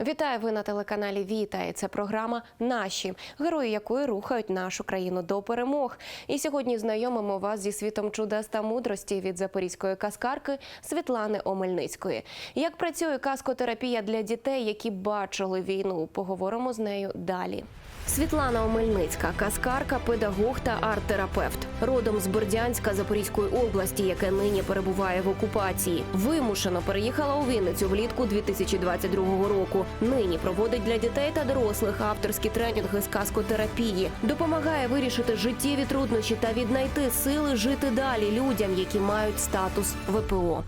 Вітаю ви на телеканалі Віта. І Це програма Наші герої якої рухають нашу країну до перемог. І сьогодні знайомимо вас зі світом чудес та мудрості від запорізької каскарки Світлани Омельницької. Як працює каскотерапія для дітей, які бачили війну? Поговоримо з нею далі. Світлана Омельницька, каскарка, педагог та арт-терапевт, родом з Бердянська Запорізької області, яке нині перебуває в окупації. Вимушено переїхала у Вінницю влітку 2022 року. Нині проводить для дітей та дорослих авторські тренінги з каскотерапії, допомагає вирішити життєві труднощі та віднайти сили жити далі людям, які мають статус ВПО.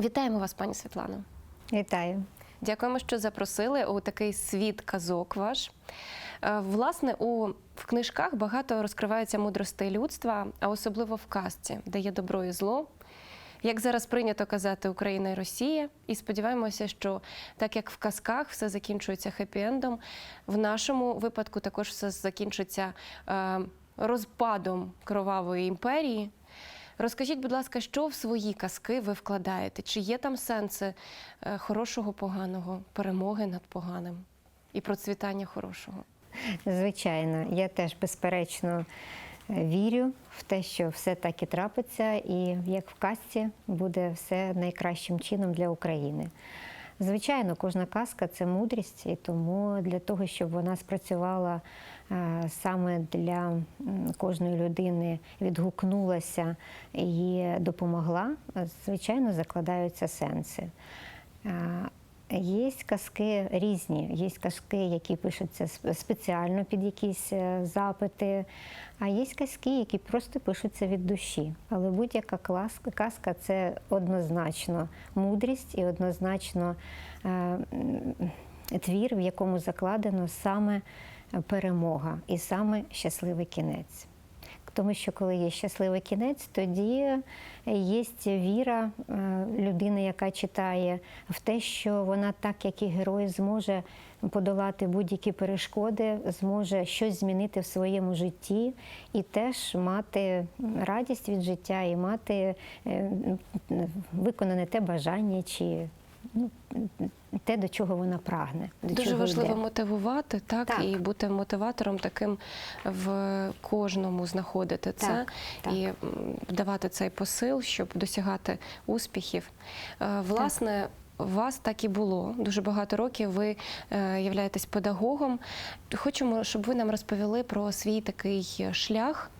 Вітаємо вас, пані Світлано. Вітаю. Дякуємо, що запросили у такий світ казок ваш. Е, Власне, у в книжках багато розкривається мудростей людства, а особливо в казці, де є добро і зло. Як зараз прийнято казати Україна і Росія, і сподіваємося, що так як в казках все закінчується хеппі-ендом, в нашому випадку також все закінчиться е, розпадом кровавої імперії. Розкажіть, будь ласка, що в свої казки ви вкладаєте? Чи є там сенси е, хорошого, поганого, перемоги над поганим і процвітання хорошого? Звичайно, я теж безперечно е, вірю в те, що все так і трапиться, і як в казці буде все найкращим чином для України. Звичайно, кожна казка це мудрість, і тому для того, щоб вона спрацювала е, саме для кожної людини, відгукнулася і допомогла, е, звичайно, закладаються сенси. Е, Є казки різні, є казки, які пишуться спеціально під якісь е, запити, а є казки, які просто пишуться від душі. Але будь-яка казка це однозначно мудрість і однозначно е, твір, в якому закладено саме перемога і саме щасливий кінець. Тому що коли є щасливий кінець, тоді є віра е, людини, яка читає, в те, що вона, так як і герой, зможе подолати будь-які перешкоди, зможе щось змінити в своєму житті і теж мати радість від життя і мати е, виконане те бажання чи ну, те, до чого вона прагне. До Дуже чого важливо йде. мотивувати, так, Так. і бути мотиватором таким в кожному знаходити це Так, так. і давати цей посил, щоб досягати успіхів. Е, Власне. У вас так і було дуже багато років. Ви е, являєтесь педагогом. Хочемо, щоб ви нам розповіли про свій такий шлях.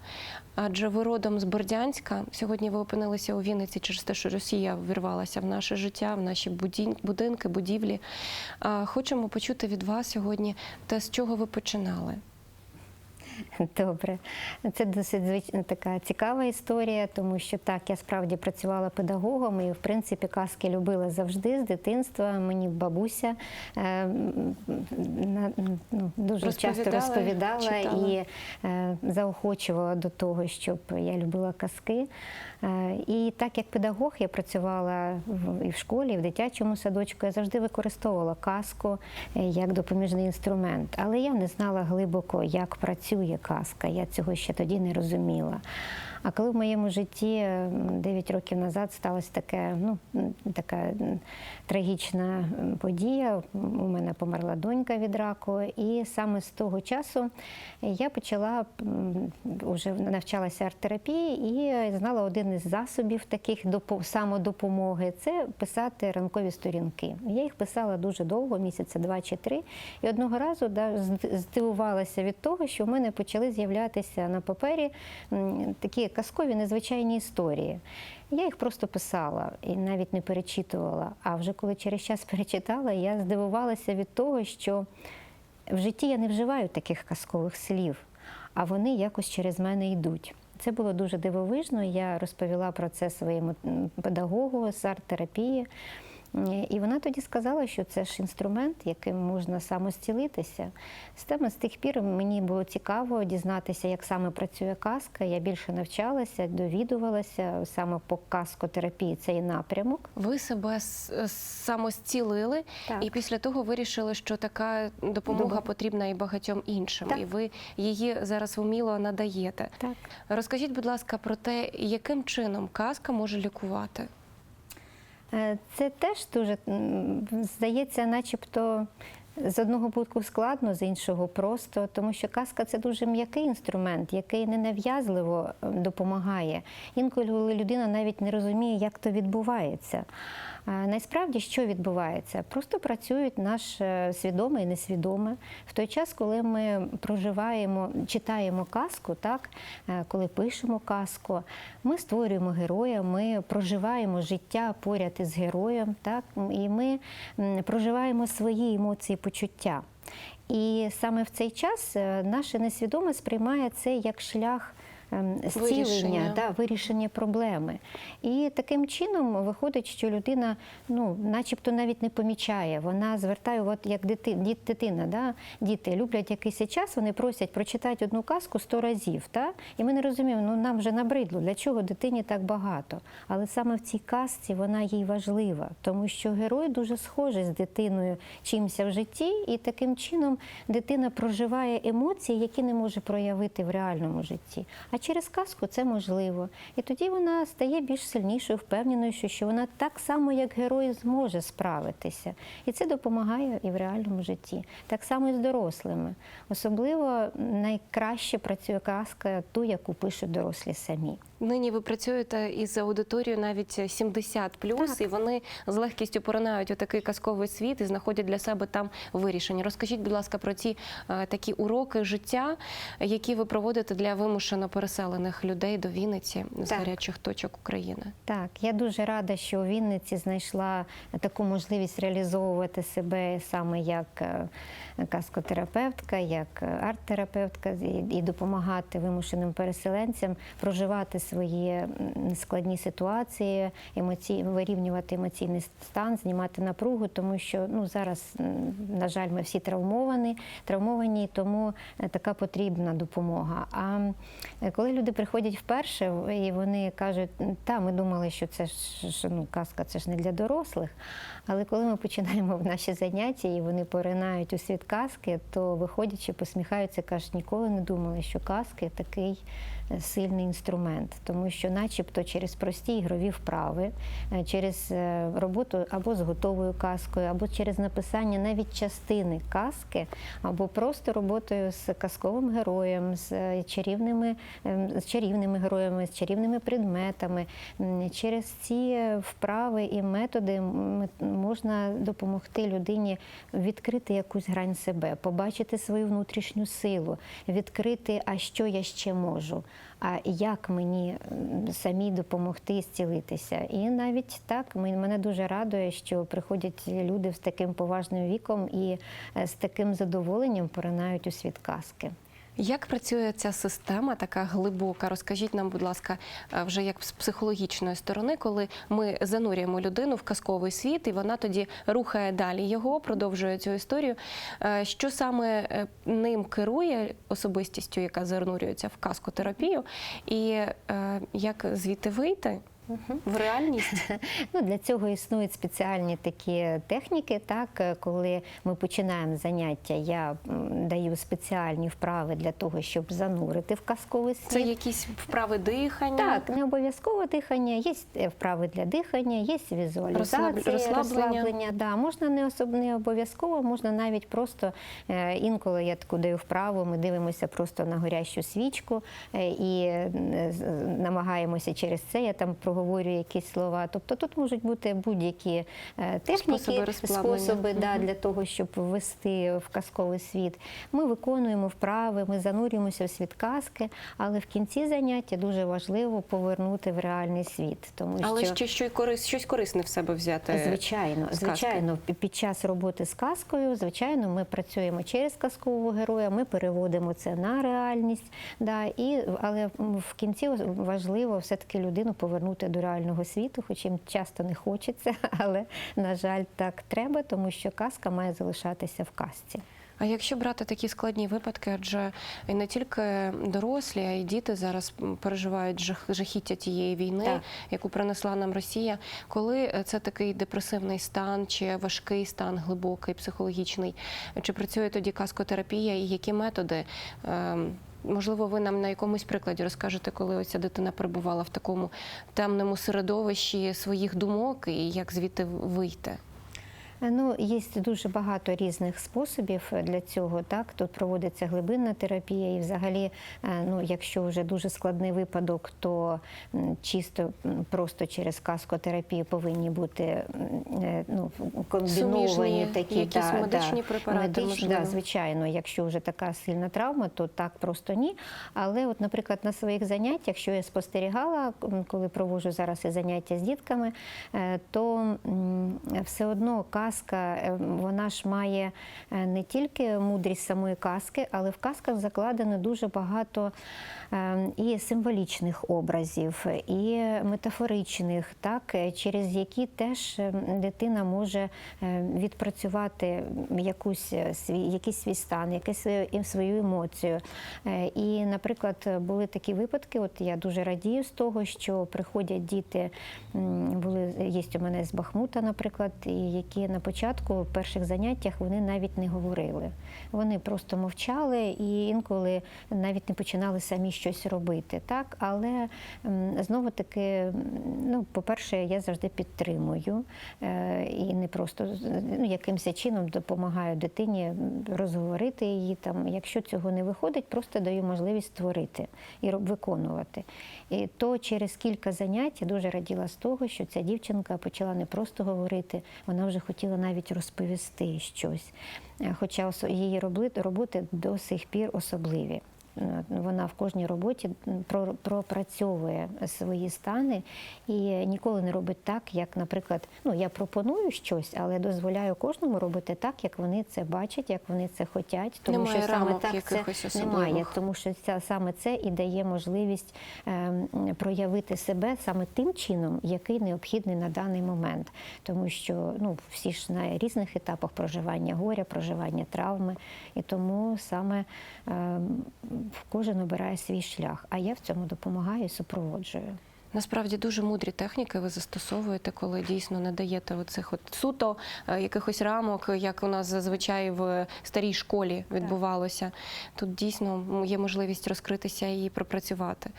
Адже ви родом з Бердянська. Сьогодні ви опинилися у Вінниці через те, що Росія вірвалася в наше життя, в наші будинки, будівлі. Хочемо почути від вас сьогодні те, з чого ви починали. Добре, це досить звич- така цікава історія, тому що так, я справді працювала педагогом і, в принципі, казки любила завжди з дитинства. Мені бабуся е, на- ну, дуже часто Розповідала, розповідала читала. і е, заохочувала до того, щоб я любила казки. Е, і так як педагог я працювала в- і в школі, і в дитячому садочку, я завжди використовувала казку е, як допоміжний інструмент. Але я не знала глибоко, як працює казка. Я цього ще тоді не розуміла. А коли в моєму житті е, 9 років назад сталася таке, ну, така трагічна подія, у мене померла донька від раку, і саме з того часу я почала вже навчалася арт-терапії і знала один із засобів таких самодопомоги це писати ранкові сторінки. Я їх писала дуже довго, місяця два чи три. І одного разу да, здивувалася від того, що в мене почали з'являтися на папері такі казкові незвичайні історії. Я їх просто писала і навіть не перечитувала. А вже коли через час перечитала, я здивувалася від того, що в житті я не вживаю таких казкових слів, а вони якось через мене йдуть. Це було дуже дивовижно. Я розповіла про це своєму педагогу з арт-терапії. І вона тоді сказала, що це ж інструмент, яким можна самостілитися. Саме з тих пір мені було цікаво дізнатися, як саме працює казка. Я більше навчалася, довідувалася саме по казкотерапії цей напрямок. Ви себе самостілили, Так. і після того вирішили, що така допомога Добре. потрібна і багатьом іншим, Так. і ви її зараз вміло надаєте. Е, Це теж дуже здається, начебто. З одного боку складно, з іншого просто, тому що казка це дуже м'який інструмент, який ненав'язливо нав'язливо допомагає. Інколи людина навіть не розуміє, як то відбувається. Насправді, що відбувається? Просто працюють наш е, свідоме і несвідоме. В той час, коли ми проживаємо, читаємо казку, так, е, коли пишемо казку, ми створюємо героя, ми проживаємо життя поряд із героєм, так, і ми проживаємо свої емоції, почуття. І саме в цей час е, наше несвідоме сприймає це як шлях ем, Вирішення. да, вирішення проблеми. І таким чином виходить, що людина, ну, начебто навіть не помічає. Вона звертає, от як дити, дитина, да? діти люблять якийсь час, вони просять прочитати одну казку сто разів. Та? І ми не розуміємо, ну нам вже набридло, для чого дитині так багато. Але саме в цій казці вона їй важлива, тому що герой дуже схожий з дитиною чимся в житті, і таким чином дитина проживає емоції, які не може проявити в реальному житті. А через казку це можливо. І тоді вона стає більш сильнішою, впевненою, що- вона так само, як герой, зможе справитися. І це допомагає і в реальному житті. Так само і з дорослими. Особливо найкраще працює казка, ту, яку пишуть дорослі самі. Нині ви працюєте із аудиторією навіть 70 плюс, і вони з легкістю поринають у такий казковий світ і знаходять для себе там вирішення. Розкажіть, будь ласка, про ті е, такі уроки життя, які ви проводите для вимушено переселених людей до Вінниці з Так. гарячих точок України. Так, я дуже рада, що у Вінниці знайшла таку можливість реалізовувати себе саме як е, казкотерапевтка, як е, арт-терапевтка і- допомагати вимушеним переселенцям проживати свої складні ситуації, емоцій, вирівнювати емоційний стан, знімати напругу, тому що ну зараз, на жаль, ми всі травмовані, травмовані, тому е, така потрібна допомога. А коли люди приходять вперше і вони кажуть, та ми думали, що це ж ну, казка, це ж не для дорослих. Але коли ми починаємо в наші заняття і вони поринають у світ казки, то виходячи, посміхаються, кажуть, ніколи не думали, що казки такий сильний інструмент, тому що, начебто, через прості ігрові вправи, е, через е, роботу або з готовою казкою, або через написання навіть частини казки, або просто роботою з казковим героєм, з е, чарівними, ем, з чарівними героями, з чарівними предметами. Через ці вправи і методи можна допомогти людині відкрити якусь грань себе, побачити свою внутрішню силу, відкрити, а що я ще можу, а як мені самі допомогти зцілитися. І навіть так мен- мене дуже радує, що приходять люди з таким поважним віком і е, з таким задоволенням поринають у світ казки. Як працює ця система, така глибока? Розкажіть нам, будь ласка, е, вже як з психологічної сторони, коли ми занурюємо людину в казковий світ, і вона тоді рухає далі його, продовжує цю історію. Е, Що саме е, ним керує особистістю, яка занурюється в казкотерапію, і як звідти вийти в реальність? Ну, для цього існують спеціальні такі техніки. Так, е, коли ми починаємо заняття, я даю спеціальні вправи для того, щоб занурити в казковий світ. Це якісь вправи дихання? Так, не обов'язково дихання, є е, вправи для дихання, є візуалізація, Розслаб- розслаблення. Да, можна не особ... не обов'язково, можна навіть просто е, інколи я таку даю вправу, ми дивимося просто на горящу свічку і намагаємося через це. Я там проговорюю якісь слова. Тобто тут можуть бути будь-які е, техніки, Способи да, для того, щоб ввести в казковий світ. Ми виконуємо вправи, ми занурюємося в світ казки, але в кінці заняття дуже важливо повернути в реальний світ. Тому Але що ще що й корис, щось корисне в себе взяти. Звичайно, звичайно, під час роботи з казкою, звичайно, ми працюємо через казкового героя, ми переводимо це на реальність. Да, і, але в кінці важливо все-таки людину повернути до реального світу, хоч їм часто не хочеться, але, на жаль, так треба, тому що казка має залишатися в казці. А якщо брати такі складні випадки, адже і не тільки дорослі, а й діти зараз переживають жах, жахіття тієї війни, Так. яку принесла нам Росія. Коли е, це такий депресивний стан, чи важкий стан, глибокий, психологічний, чи працює тоді каскотерапія, і які методи ем, Можливо, ви нам на якомусь прикладі розкажете, коли оця дитина перебувала в такому темному середовищі своїх думок і як звідти вийти. Ну, є дуже багато різних способів для цього. Так, тут проводиться глибинна терапія, і взагалі, е, ну, якщо вже дуже складний випадок, то чисто просто через каскотерапію повинні бути е, ну, комбіновані Суміжні такі якісь медичні препарати, медичні, да, звичайно, якщо вже така сильна травма, то так просто ні. Але, от, наприклад, на своїх заняттях, що я спостерігала, коли проводжу зараз і заняття з дітками, е, то все одно казка, е, вона ж має е, не тільки мудрість самої казки, але в казках закладено дуже багато е, і символічних образів, і метафоричних, так, е, через які теж дитина може відпрацювати якусь свій, якийсь свій стан, якусь свою, емоцію. І, наприклад, були такі випадки, от я дуже радію з того, що приходять діти, були, є у мене з Бахмута, наприклад, які на початку перших заняттях вони навіть не говорили. Вони просто мовчали і інколи навіть не починали самі щось робити. Так? Але знову таки, ну, по-перше, я завжди підтримую е, і не просто ну, якимось чином допомагаю дитині розговорити її. Там, якщо цього не виходить, просто даю можливість створити і виконувати. І то через кілька занять я дуже раділа з того, що ця дівчинка почала не просто говорити, вона вже хотіла навіть розповісти щось. Е, Хоча її роботи до сих пір особливі. Е, Вона в кожній роботі пропрацьовує свої стани і ніколи не робить так, як, наприклад, ну я пропоную щось, але дозволяю кожному робити так, як вони це бачать, як вони це хочуть. Тому Немає що саме рамок так це немає, тому що ця саме це і дає можливість ем, проявити себе саме тим чином, який необхідний на даний момент. Тому що ну всі ж на різних етапах проживання горя, проживання травми, і тому саме ем, кожен обирає свій шлях. А я в цьому допомагаю і супроводжую. Насправді дуже мудрі техніки ви застосовуєте, коли дійсно не даєте оцих от суто е, якихось рамок, як у нас зазвичай в старій школі відбувалося. Тут дійсно є можливість розкритися і пропрацювати.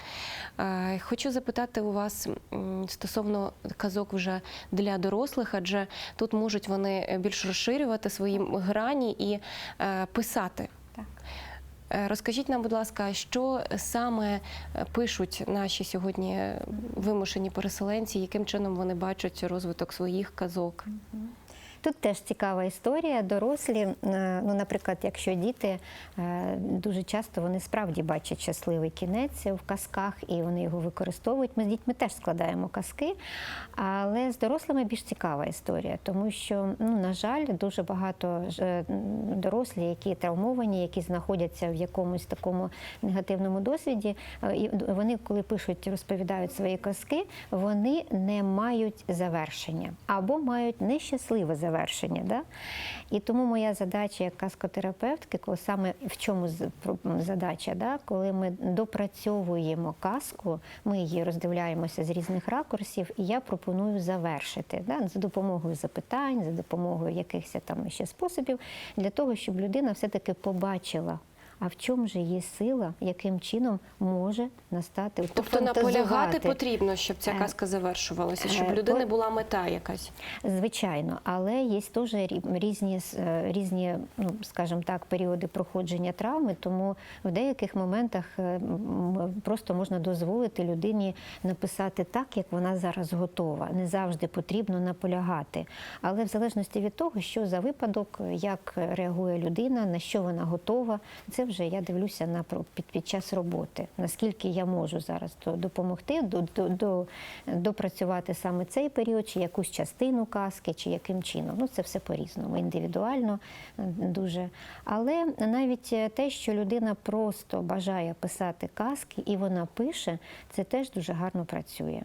Е, Хочу запитати у вас стосовно казок вже для дорослих, адже тут можуть вони більш розширювати свої грані і е, писати. Так. Е, Розкажіть нам, будь ласка, що саме е, пишуть наші сьогодні вимушені переселенці, яким чином вони бачать розвиток своїх казок? Тут теж цікава історія. Дорослі, е, ну, наприклад, якщо діти е, дуже часто вони справді бачать щасливий кінець в казках і вони його використовують. Ми з дітьми теж складаємо казки, але з дорослими більш цікава історія, тому що, ну, на жаль, дуже багато е, дорослі, які травмовані, які знаходяться в якомусь такому негативному досвіді, і вони, коли пишуть, розповідають свої казки, вони не мають завершення або мають нещасливе завершення. Да? І тому моя задача як казкотерапевтки, коли саме в чому задача, да? коли ми допрацьовуємо казку, ми її роздивляємося з різних ракурсів, і я пропоную завершити да? за допомогою запитань, за допомогою якихось там ще способів, для того, щоб людина все-таки побачила. А в чому же є сила, яким чином може настати Тобто наполягати потрібно, щоб ця Е, казка завершувалася, щоб е, людини була мета якась. Звичайно, але є теж різні, е, різні, ну скажімо так, періоди проходження травми. Тому в деяких моментах просто можна дозволити людині написати так, як вона зараз готова. Не завжди потрібно наполягати. Але в залежності від того, що за випадок, як реагує людина, на що вона готова, це вже я дивлюся на під, під час роботи. Наскільки я можу зараз допомогти, до, до, до, допрацювати саме цей період, чи якусь частину казки, чи яким чином. Ну це все по-різному, індивідуально дуже. Але навіть те, що людина просто бажає писати казки і вона пише, це теж дуже гарно працює.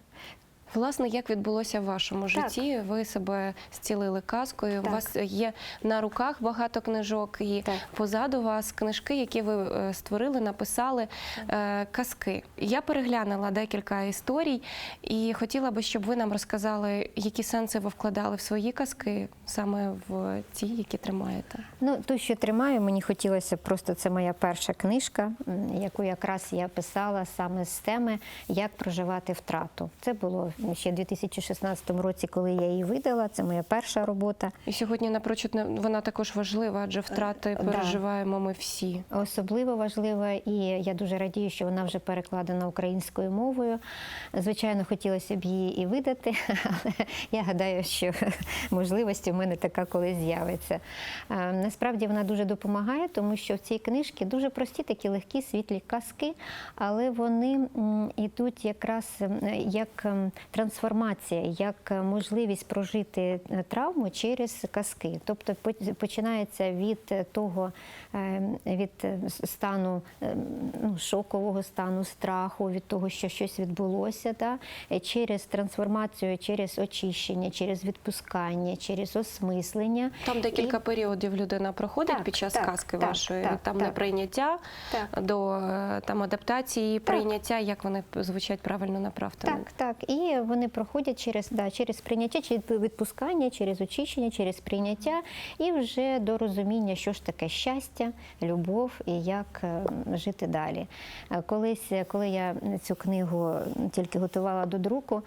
Власне, як відбулося в вашому житті? Ви себе зцілили казкою. У вас є на руках багато книжок, і Так. позаду вас книжки, які ви е, створили, написали е, казки. Я переглянула декілька історій і хотіла би, щоб ви нам розказали, які сенси ви вкладали в свої казки, саме в ті, які тримаєте. Ну, ту, що тримаю, мені хотілося просто це моя перша книжка, яку якраз я писала саме з теми Як проживати втрату. Це було ще в 2016 році, коли я її видала. Це моя перша робота. І сьогодні напрочуд вона також важлива, адже втрати да. переживаємо ми всі. Особливо важлива, і я дуже радію, що вона вже перекладена українською мовою. Звичайно, хотілося б її і видати, але я гадаю, що можливості в мене така колись з'явиться. Е, Насправді вона дуже допомагає, тому що в цій книжці дуже прості такі легкі світлі казки, але вони йдуть якраз як трансформація, як можливість прожити е, травму через казки. Тобто починається від того, е, від е, стану ну, шокового стану, страху, від того, що щось відбулося, да? через трансформацію, через очищення, через відпускання, через осмислення. Там декілька І- періодів людина проходить Так, під час так, казки так, вашої. так, там так. неприйняття Так. до там адаптації, прийняття, як вони звучать правильно на правтами. Так, так. І вони проходять через, да, через прийняття, через відпускання, через очищення, через прийняття і вже до розуміння, що ж таке щастя, любов і як е, жити далі. Е, Колись, е, коли я цю книгу тільки готувала до друку,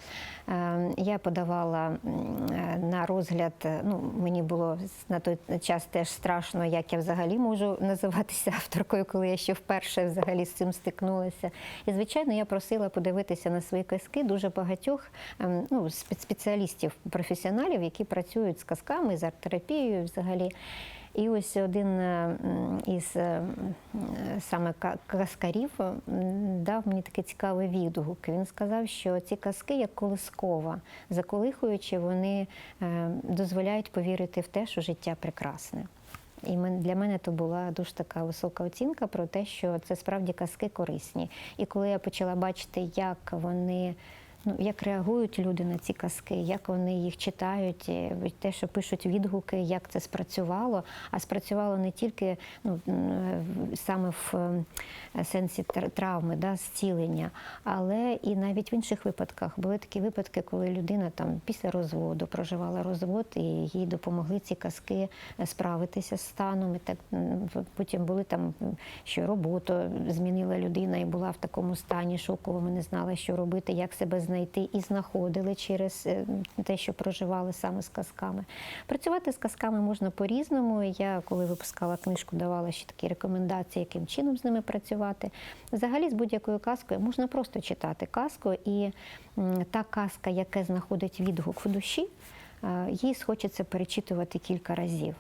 я подавала на розгляд. Ну, мені було на той час теж страшно, як я взагалі можу називатися авторкою, коли я ще вперше взагалі з цим стикнулася. І звичайно, я просила подивитися на свої казки дуже багатьох ем, ну, спеціалістів, професіоналів, які працюють з казками, з арт-терапією взагалі. І ось один е, із е, саме казкарів дав мені такий цікавий відгук. Він сказав, що ці казки як колискова, заколихуючи, вони е, дозволяють повірити в те, що життя прекрасне. І для мене то була дуже така висока оцінка про те, що це справді казки корисні. І коли я почала бачити, як вони. Ну, як реагують люди на ці казки, як вони їх читають, те, що пишуть відгуки, як це спрацювало. А спрацювало не тільки ну, саме в е, сенсі травми, да, зцілення, але і навіть в інших випадках. Були такі випадки, коли людина там після розводу проживала розвод, і їй допомогли ці казки е, справитися з станом. І так потім були там, що роботу змінила людина і була в такому стані шоковому, не знала, що робити, як себе знайти, і знаходили через е, те, що проживали саме з казками. Працювати з казками можна по-різному. Я, коли випускала книжку, давала ще такі рекомендації, яким чином з ними працювати. Взагалі, з будь-якою казкою можна просто читати казку, і та казка, яка знаходить відгук в душі. е, Їй схочеться перечитувати кілька разів.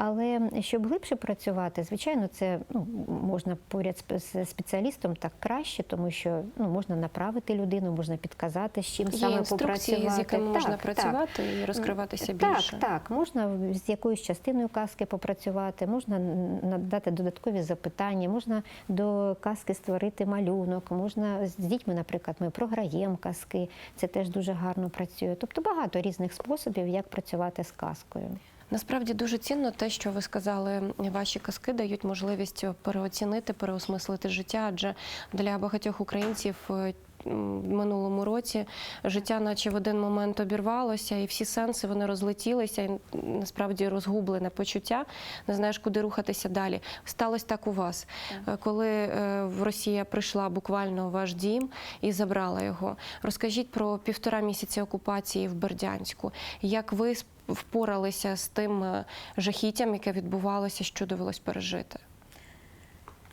Але щоб глибше працювати, звичайно, це ну, можна поряд з- спеціалістом так краще, тому що ну, можна направити людину, можна підказати, з чим Є саме попрацювати. з якими можна Так, так. працювати і розкриватися Так, більше. так, можна з якоюсь частиною казки попрацювати, можна надати додаткові запитання, можна до казки створити малюнок, можна з дітьми, наприклад, ми програємо казки, це теж дуже гарно працює. Тобто багато різних способів, як працювати з казкою. Насправді дуже цінно те, що ви сказали. Ваші казки дають можливість переоцінити, переосмислити життя. Адже для багатьох українців е, в минулому році життя, наче в один момент обірвалося, і всі сенси вони розлетілися, і насправді розгублене почуття. Не знаєш, куди рухатися далі. Сталося так у вас, Е, коли е, Росія прийшла буквально в ваш дім і забрала його. Розкажіть про півтора місяці окупації в Бердянську. Як ви впоралися з тим е, жахіттям, яке відбувалося, що довелось пережити?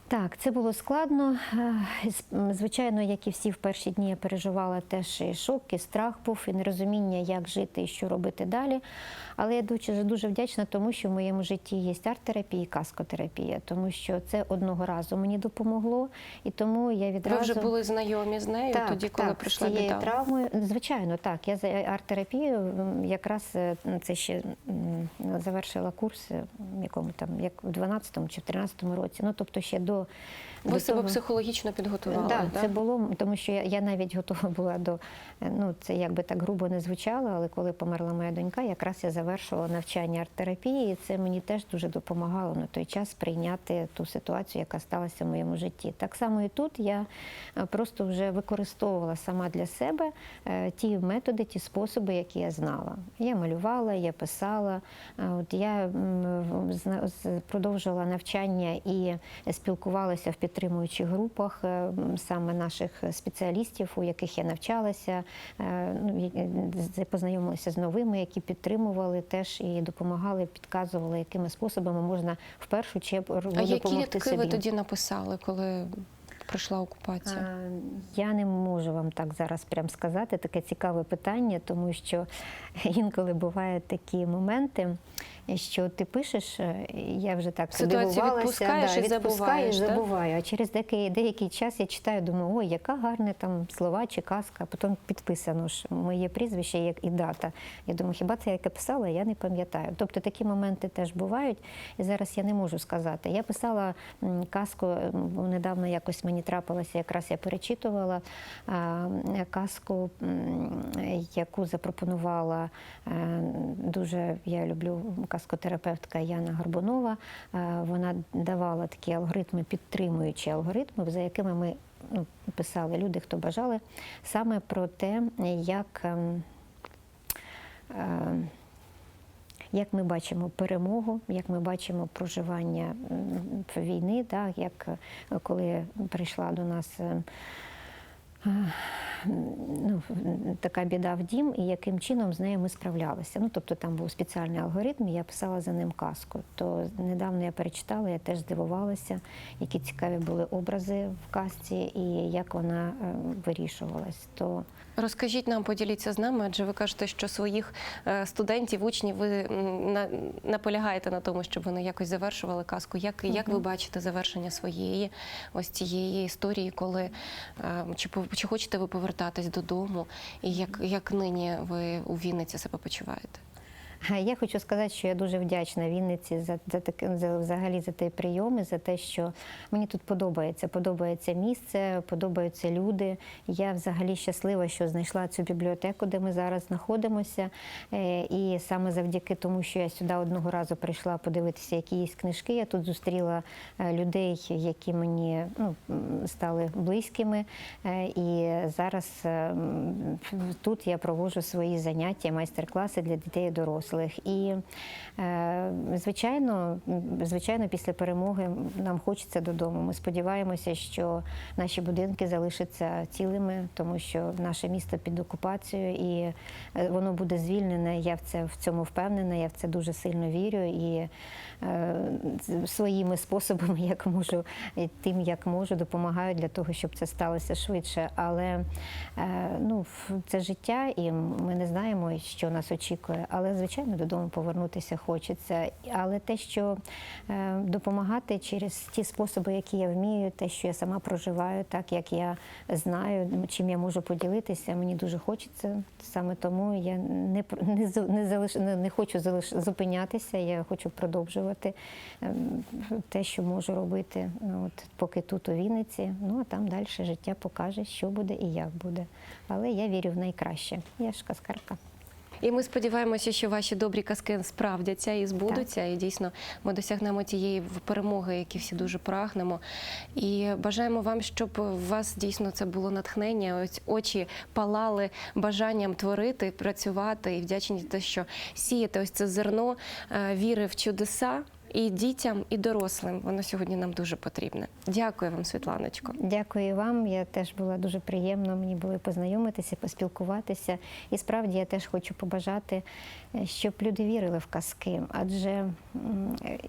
Так, це було складно. Е, Звичайно, як і всі в перші дні я переживала теж і шок, і страх був, і нерозуміння, як жити і що робити далі. Але я дуже дуже вдячна тому, що в моєму житті є арт-терапія і каскотерапія, тому що це одного разу мені допомогло, і тому я відразу Ви вже були знайомі з нею тоді, коли так, прийшла біда? травмою. Звичайно, так. Я за арт-терапію якраз е, це ще завершила курс, е, якому там, як в 12-му чи в 13-му році. Ну тобто ще до muito Ви себе того- психологічно підготували. Так, да? це було, тому що я, я навіть готова була до е, ну це якби так грубо не звучало, але коли померла моя донька, якраз я завершувала навчання арт-терапії, і це мені теж дуже допомагало на той час прийняти ту ситуацію, яка сталася в моєму житті. Так само і тут я е, просто вже використовувала сама для себе е, ті методи, ті способи, які я знала. Я малювала, я писала. От я продовжувала навчання і спілкувалася в підтримуючих групах е, саме наших спеціалістів, у яких я навчалася. е, ну, познайомилася з новими, які підтримували теж і допомагали, підказували, якими способами можна в першу чергу А які собі. ви тоді написали, коли прийшла окупація? Я не можу вам так зараз прям сказати. Таке цікаве питання, тому що інколи бувають такі моменти, що ти пишеш, е, я вже так Ситуацію дивувалася, відпускаєш і забуваєш, забуваю. А через деякий, деякий час я читаю, думаю, ой, яка гарна там слова чи казка, а потім підписано ж моє прізвище як і дата. Я думаю, хіба це яке писала, я не пам'ятаю. Тобто такі моменти теж бувають, і зараз я не можу сказати. Я писала казку недавно якось мені трапилося, якраз я перечитувала казку, яку запропонувала е, дуже я люблю казкотерапевтка Яна Горбунова. Вона давала такі алгоритми, підтримуючі алгоритми, за якими ми ну, писали люди, хто бажали, саме про те, як. як ми бачимо перемогу, як ми бачимо проживання війни, так, як коли прийшла до нас ну, така біда в дім, і яким чином з нею ми справлялися. Ну, тобто там був спеціальний алгоритм, і я писала за ним казку. То недавно я перечитала, я теж здивувалася, які цікаві були образи в казці і як вона е, вирішувалась. То Розкажіть нам, поділіться з нами, адже ви кажете, що своїх е, студентів, учнів ви наполягаєте на тому, щоб вони якось завершували казку. Як, як ви бачите завершення своєї ось цієї історії, коли е, чи, чи хочете ви повертатись додому, і як, як нині ви у Вінниці себе почуваєте? Я хочу сказати, що я дуже вдячна Вінниці за, за за взагалі за той прийом за те, що мені тут подобається. Подобається місце, подобаються люди. Я взагалі щаслива, що знайшла цю бібліотеку, де ми зараз знаходимося. Е, І саме завдяки тому, що я сюди одного разу прийшла подивитися якісь книжки. Я тут зустріла е, людей, які мені ну, стали близькими. Е, І зараз е, тут я проводжу свої заняття, майстер-класи для дітей і дорослих. І, е, звичайно, звичайно, після перемоги нам хочеться додому. Ми сподіваємося, що наші будинки залишаться цілими, тому що наше місто під окупацією, і е, воно буде звільнене. Я в це в цьому впевнена. Я в це дуже сильно вірю. І е, своїми способами, як можу, тим, як можу, допомагаю для того, щоб це сталося швидше. Але ну, це життя, і ми не знаємо, що нас очікує. Але звичайно, додому повернутися хочеться. Але те, що е, допомагати через ті способи, які я вмію, те, що я сама проживаю, так як я знаю, чим я можу поділитися, мені дуже хочеться. Саме тому я не не, не залиш не, не хочу залиш зупинятися. Я хочу продовжувати ем, те, що можу робити. Ну, от поки тут у Вінниці. Ну а там далі життя покаже, що буде і як буде. Але я вірю в найкраще. Я ж каскарка. І ми сподіваємося, що ваші добрі казки справдяться і збудуться. І дійсно ми досягнемо тієї перемоги, які всі дуже прагнемо. І бажаємо вам, щоб у вас дійсно це було натхнення. Ось очі палали бажанням творити, працювати і вдячні за те, що сієте ось це зерно е, віри в чудеса. І дітям, і дорослим воно сьогодні нам дуже потрібне. Дякую вам, Світланочко. Дякую вам. Я теж була дуже приємно. Мені було познайомитися, поспілкуватися. І справді я теж хочу побажати, е, щоб люди вірили в казки. Адже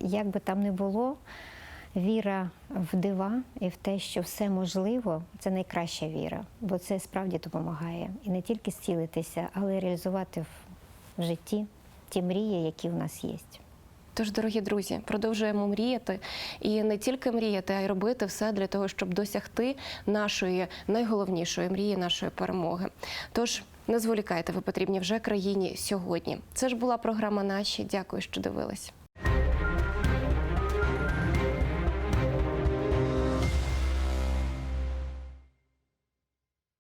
як би там не було, віра в дива і в те, що все можливо, це найкраща віра, бо це справді допомагає і не тільки зцілитися, але й реалізувати в житті ті мрії, які в нас є. Тож, дорогі друзі, продовжуємо мріяти і не тільки мріяти, а й робити все для того, щоб досягти нашої найголовнішої мрії, нашої перемоги. Тож не зволікайте, ви потрібні вже країні сьогодні. Це ж була програма Наші. Дякую, що дивились.